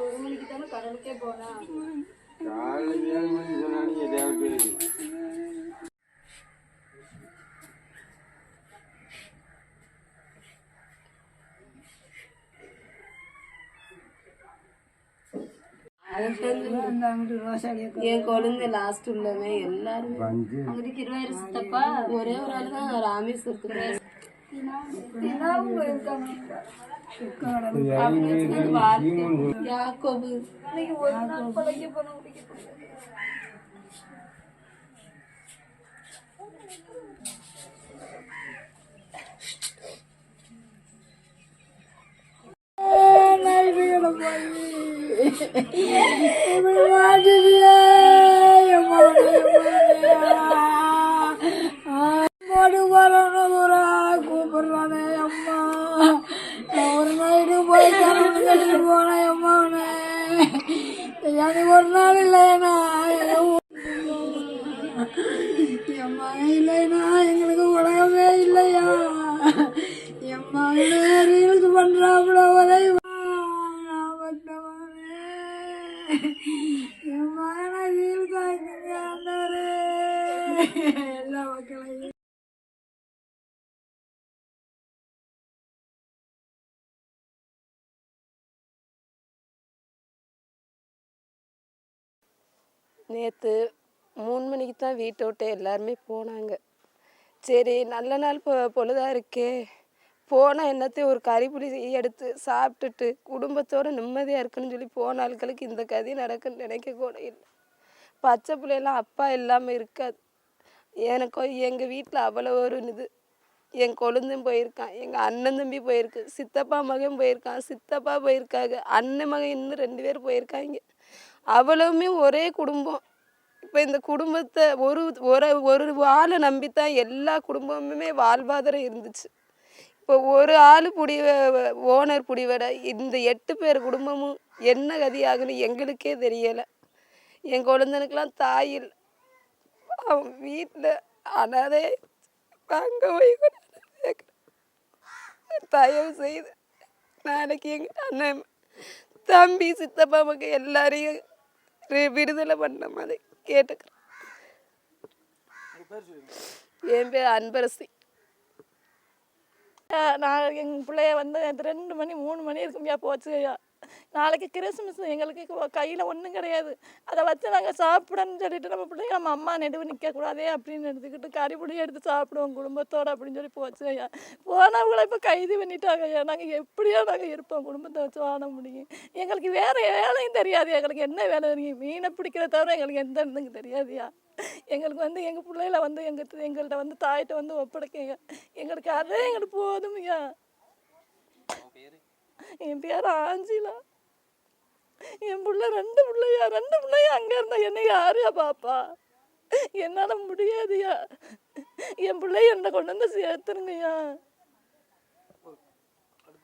ஒரு மணிக்கு தானே கடலுக்கே போனா காலையில் ஏழு மணிக்கு சொன்னாங்க தேவைப்படுது என் குழந்தை லாஸ்ட் உள்ளவன் எல்லாருமே. ஒரே ஒரு ஆள் தான் ராமேஸ்வரத்துக்கு யாக்கோபு. கூப்பிடுறானே அம்மா ஒரு நைட்டு போய் தரணும் கட்டிட்டு போனேன் அம்மாவனே எனக்கு ஒரு நாள் இல்லைண்ணா என் மகன் இல்லைண்ணா எங்களுக்கு உலகமே இல்லையா என் மகனே ரீல்ஸ் பண்றாப்புல ஒரே நான் வந்தவனே என் மகனை ஆண்டவரே எல்லா மக்களையும். நேற்று மூணு மணிக்கு தான் வீட்டை விட்டு எல்லாருமே போனாங்க. சரி நல்ல நாள் பொ பொழுதா இருக்கே. போனால் என்னத்தையும் ஒரு கறிப்பிடி எடுத்து சாப்பிட்டுட்டு குடும்பத்தோடு நிம்மதியாக இருக்குன்னு சொல்லி போன ஆட்களுக்கு இந்த கதி நடக்குன்னு நினைக்க கூட இல்லை. பச்சை பிள்ளைலாம் அப்பா இல்லாமல் இருக்காது. எனக்கோ எங்கள் வீட்டில் அவ்வளோ ஒரு இது. என் கொழுந்தும் போயிருக்கான் எங்கள் அண்ணன் தம்பி போயிருக்கு சித்தப்பா மகன் போயிருக்கான் சித்தப்பா போயிருக்காங்க அண்ணன் மகன் இன்னும் ரெண்டு பேர் போயிருக்காங்க. அவ்வளவுமே ஒரே குடும்பம். இப்போ இந்த குடும்பத்தை ஒரு ஒரு ஒரு ஆளை நம்பித்தான் எல்லா குடும்பமுமே வாழ்வாதாரம் இருந்துச்சு. இப்போ ஒரு ஆள் புடி ஓனர் புடிவடை இந்த எட்டு பேர் குடும்பமும் என்ன கதியாகுன்னு எங்களுக்கே தெரியலை. என் குழந்தனுக்கெல்லாம் தாய் இல்லை. அவன் வீட்டில் அனாதே அங்கே போய் கூட தயவு செய்து நாளைக்கு எங்கள் அண்ணன் தம்பி சித்தப்பா மக்க எல்லாரையும் விடுதலை பண்ண மாதிரி கேட்டுக்கிறேன். என் பேர் அன்பரசி. நான் எங்கள் பிள்ளைய வந்து ரெண்டு மணி மூணு மணி இருக்கும்யா போச்சு ஐயா நாளைக்கு கிறிஸ்மஸ் எங்களுக்கு கையில் ஒன்றும் கிடையாது. அதை வச்சு நாங்கள் சாப்பிடணும்னு சொல்லிட்டு நம்ம பிள்ளைங்க நம்ம அம்மா நெடுவு நிற்கக்கூடாதே அப்படின்னு எடுத்துக்கிட்டு கறிபுடி எடுத்து சாப்பிடுவோம் குடும்பத்தோடு அப்படின்னு சொல்லி போச்சு ஐயா. போனவங்களை இப்போ கைது பண்ணிட்டாங்க ஐயா. நாங்கள் எப்படியோ நாங்கள் இருப்போம். குடும்பத்தை வச்சு வாழ முடியும். எங்களுக்கு வேறு வேலையும் தெரியாது. எங்களுக்கு என்ன வேலை தெரியும்? மீனை பிடிக்கிற தவிர எங்களுக்கு எந்த இதுங்க தெரியாதுயா எங்களுக்கு வந்து எங்கள் பிள்ளைகள வந்து எங்கள் எங்கள்கிட்ட வந்து தாயிட்ட வந்து ஒப்படைக்கங்க எங்களுக்கு அதே எங்களுக்கு போதுமையா என் பேர் ஆஞ்சிலா. என் புள்ள ரெண்டு பிள்ளையா ரெண்டு பிள்ளையா அங்கே இருந்தா என்ன யாரையா பாப்பா என்னால் முடியாதுயா. என் பிள்ளைய என்ன கொண்டு வந்து சேர்த்துருங்கய்யா.